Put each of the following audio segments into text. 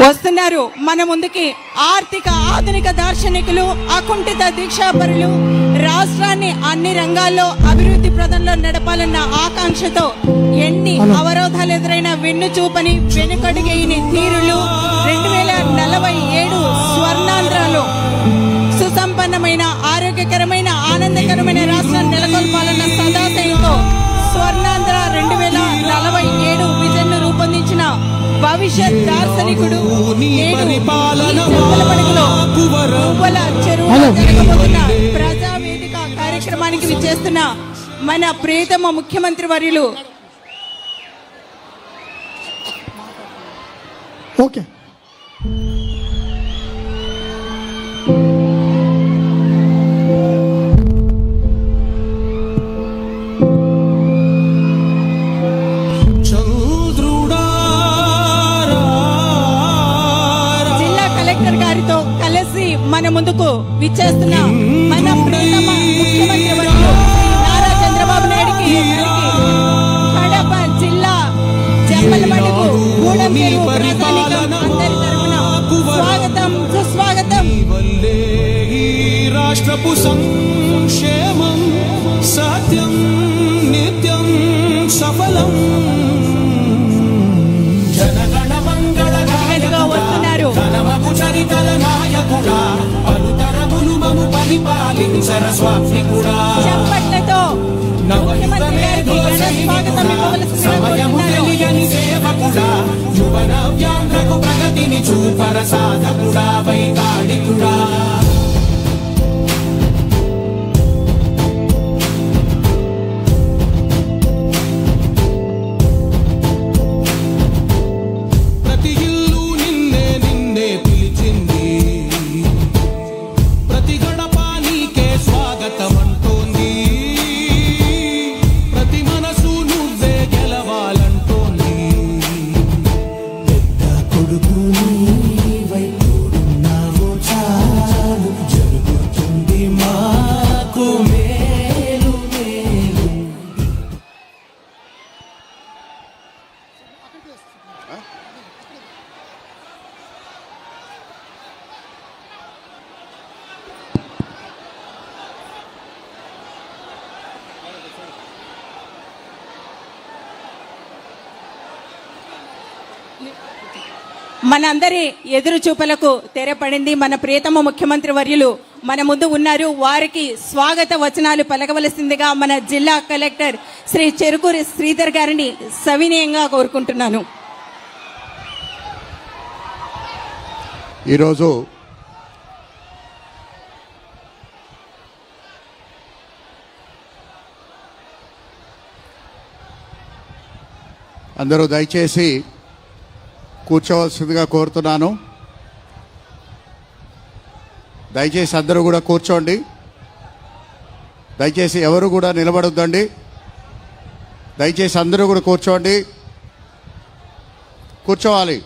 వస్తున్నారు మన ముందుకి ఆర్థిక ఆధునిక దార్శనికులు అకుంఠిత దీక్షాపరులు. రాష్ట్రాన్ని అన్ని రంగాల్లో అభివృద్ధి ప్రదంలో నడపాలన్న ఆకాంక్షతో ఎన్ని అవరోధాలు ఎదురైనా వెన్ను చూపని వెనుకడుగేయని తీరులు రెండు వేల నలభై ఏడు స్వర్ణాంధ్రలో. సుసంపన్నమైన ఆరోగ్యకరమైన ఆనందకరమైన భవిష్యత్ దార్శనికుడు ప్రజావేదిక కార్యక్రమానికి విచ్చేస్తున్న మన ప్రియతమ ముఖ్యమంత్రి వర్యులు. ఓకే. మన ముందుకు విచ్చేస్తున్న మన ప్రియతమ ముఖ్యమంత్రి వర్యులు నారా చంద్రబాబు నాయుడికి కడప జిల్లా గూడెం అందరి స్వాగతం సుస్వాగతం. రాష్ట్రపు చరితల నాయకుడా పలుతరములు మము పరిపాలించర స్వామికుడా చప్పట్లతో సమయము తెలియని సేవకుడా యువన వ్యాంధ్రకు ప్రగతిని చూపర సాధకుడా వైతాళికుడా మనందరి ఎదురు చూపలకు తెరపడింది మన ప్రియతమ ముఖ్యమంత్రి వర్యులు. మన ముందు ఉన్నారు వారికి స్వాగత వచనాలు పలకవలసిందిగా మన జిల్లా కలెక్టర్ శ్రీ చెరుకూరి శ్రీధర్ గారిని సవినయంగా కోరుకుంటున్నాను. ఈరోజు అందరూ దయచేసి కూర్చోవలసిందిగా కోరుతున్నాను. దయచేసి అందరూ కూడా కూర్చోండి. దయచేసి ఎవరు కూడా నిలబడొద్దండి. దయచేసి అందరూ కూడా కూర్చోండి. కూర్చోవాలి.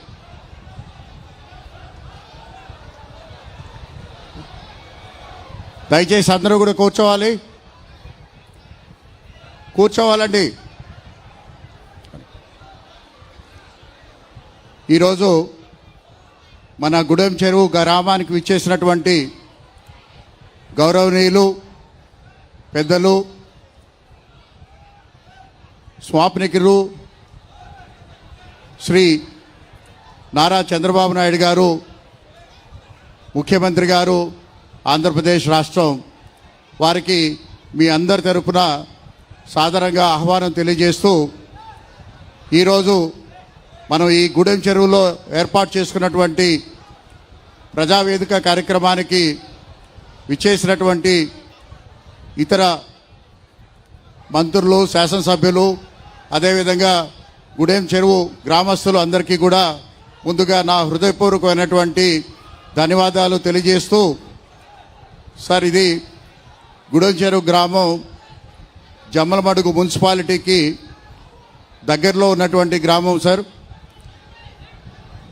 దయచేసి అందరూ కూడా కూర్చోవాలి. కూర్చోవాలండి. ఈరోజు మన గుడెం చెరువు గ్రామానికి విచ్చేసినటువంటి గౌరవనీయులు పెద్దలు స్వాప్నికులు శ్రీ నారా చంద్రబాబు నాయుడు గారు ముఖ్యమంత్రి గారు ఆంధ్రప్రదేశ్ రాష్ట్రం వారికి మీ అందరి తరపున సాదరంగా ఆహ్వానం తెలియజేస్తూ ఈరోజు మనం ఈ గూడెం చెరువులో ఏర్పాటు చేసుకున్నటువంటి ప్రజావేదిక కార్యక్రమానికి విచ్చేసినటువంటి ఇతర మంత్రులు శాసనసభ్యులు అదేవిధంగా గుడెం చెరువు గ్రామస్తులు అందరికీ కూడా ముందుగా నా హృదయపూర్వకమైనటువంటి ధన్యవాదాలు తెలియజేస్తూ సార్ ఇది గుడెం చెరువు గ్రామం జమ్మలమడుగు మున్సిపాలిటీకి దగ్గరలో ఉన్నటువంటి గ్రామం సార్.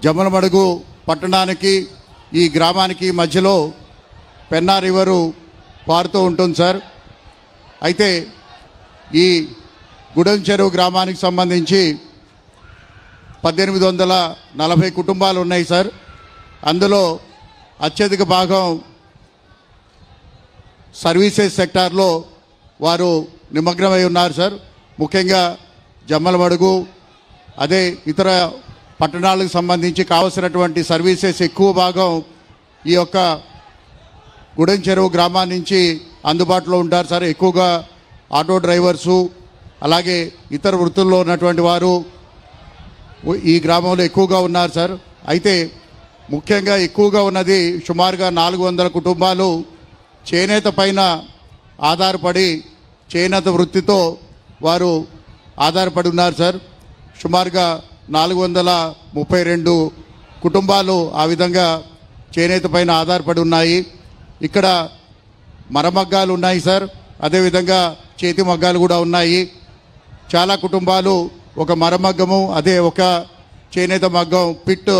జమ్మలమడుగు పట్టణానికి ఈ గ్రామానికి మధ్యలో పెన్నా రివరు పారుతూ ఉంటుంది సార్. అయితే ఈ గుడెం చెరువు గ్రామానికి సంబంధించి పద్దెనిమిది వందల నలభై కుటుంబాలు ఉన్నాయి సార్. అందులో అత్యధిక భాగం సర్వీసెస్ సెక్టార్లో వారు నిమగ్నమై ఉన్నారు సార్. ముఖ్యంగా జమ్మలమడుగు అదే ఇతర పట్టణాలకు సంబంధించి కావలసినటువంటి సర్వీసెస్ ఎక్కువ భాగం ఈ యొక్క గుడెం చెరువు గ్రామం నుంచి అందుబాటులో ఉంటారు సార్. ఎక్కువగా ఆటో డ్రైవర్సు అలాగే ఇతర వృత్తుల్లో ఉన్నటువంటి వారు ఈ గ్రామంలో ఎక్కువగా ఉన్నారు సార్. అయితే ముఖ్యంగా ఎక్కువగా ఉన్నది సుమారుగా నాలుగు వందల కుటుంబాలు చేనేత పైన ఆధారపడి చేనేత వృత్తితో వారు ఆధారపడి ఉన్నారు సార్. సుమారుగా నాలుగు వందల ముప్పై రెండు కుటుంబాలు ఆ విధంగా చేనేత పైన ఆధారపడి ఉన్నాయి. ఇక్కడ మరమగ్గాలు ఉన్నాయి సార్. అదేవిధంగా చేతి మగ్గాలు కూడా ఉన్నాయి. చాలా కుటుంబాలు ఒక మరమగ్గము అదే ఒక చేనేత మగ్గం పిట్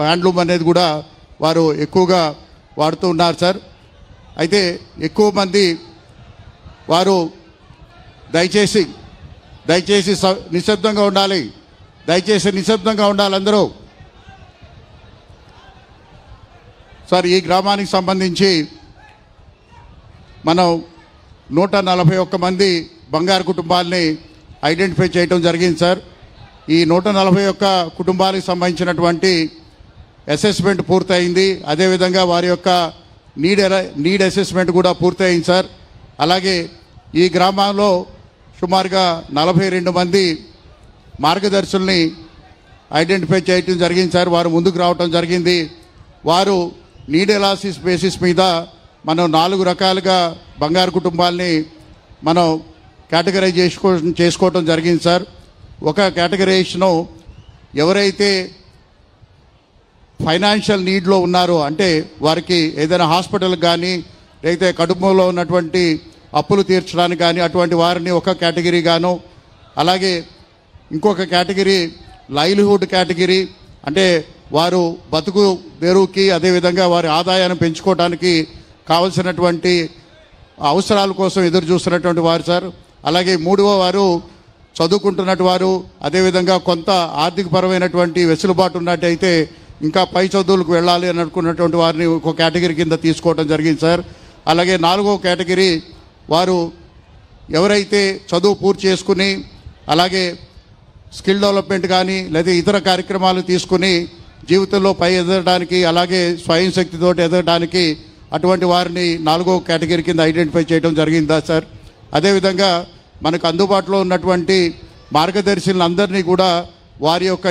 హ్యాండ్లూమ్ అనేది కూడా వారు ఎక్కువగా వాడుతూ ఉన్నారు సార్. అయితే ఎక్కువ మంది వారు దయచేసి దయచేసి నిశ్శబ్దంగా ఉండాలి. దయచేసి నిశ్శబ్దంగా ఉండాలి అందరూ. సార్ ఈ గ్రామానికి సంబంధించి మనం నూట నలభై ఒక్క మంది బంగారు కుటుంబాలని ఐడెంటిఫై చేయడం జరిగింది సార్. ఈ నూట నలభై ఒక్క కుటుంబాలకు సంబంధించినటువంటి అసెస్మెంట్ పూర్తయింది. అదేవిధంగా వారి యొక్క నీడ్ ఎల- నీడ్ అసెస్మెంట్ కూడా పూర్తయింది సార్. అలాగే ఈ గ్రామంలో సుమారుగా నలభై రెండు మంది మార్గదర్శుల్ని ఐడెంటిఫై చేయటం జరిగింది సార్. వారు ముందుకు రావటం జరిగింది. వారు నీడ్ ఎలాసిస్ బేసిస్ మీద మనం నాలుగు రకాలుగా బంగారు కుటుంబాల్ని మనం కేటగరైజ్ చేసుకో చేసుకోవటం జరిగింది సార్. ఒక కేటగరైజేషను ఎవరైతే ఫైనాన్షియల్ నీడ్లో ఉన్నారో అంటే వారికి ఏదైనా హాస్పిటల్ కానీ లేకపోతే కడుపులో ఉన్నటువంటి అప్పులు తీర్చడానికి కానీ అటువంటి వారిని ఒక కేటగిరీగాను అలాగే ఇంకొక కేటగిరీ లైవ్లీహుడ్ కేటగిరీ అంటే వారు బతుకు తెరువుకి అదేవిధంగా వారి ఆదాయాన్ని పెంచుకోవడానికి కావలసినటువంటి అవసరాల కోసం ఎదురు చూస్తున్నటువంటి వారు సార్. అలాగే మూడవ వారు చదువుకుంటున్నట్టు వారు అదేవిధంగా కొంత ఆర్థికపరమైనటువంటి వెసులుబాటు ఉన్నట్టయితే ఇంకా పై చదువులకు వెళ్ళాలి అని అనుకున్నటువంటి వారిని ఒక కేటగిరీ కింద తీసుకోవడం జరిగింది సార్. అలాగే నాలుగో కేటగిరీ వారు ఎవరైతే చదువు పూర్తి చేసుకుని అలాగే స్కిల్ డెవలప్మెంట్ కానీ లేదా ఇతర కార్యక్రమాలు తీసుకుని జీవితంలో పై ఎదగడానికి అలాగే స్వయం శక్తితో ఎదగడానికి అటువంటి వారిని నాలుగో కేటగిరీ కింద ఐడెంటిఫై చేయడం జరిగిందా సార్? అదేవిధంగా మనకు అందుబాటులో ఉన్నటువంటి మార్గదర్శులందరినీ కూడా వారి యొక్క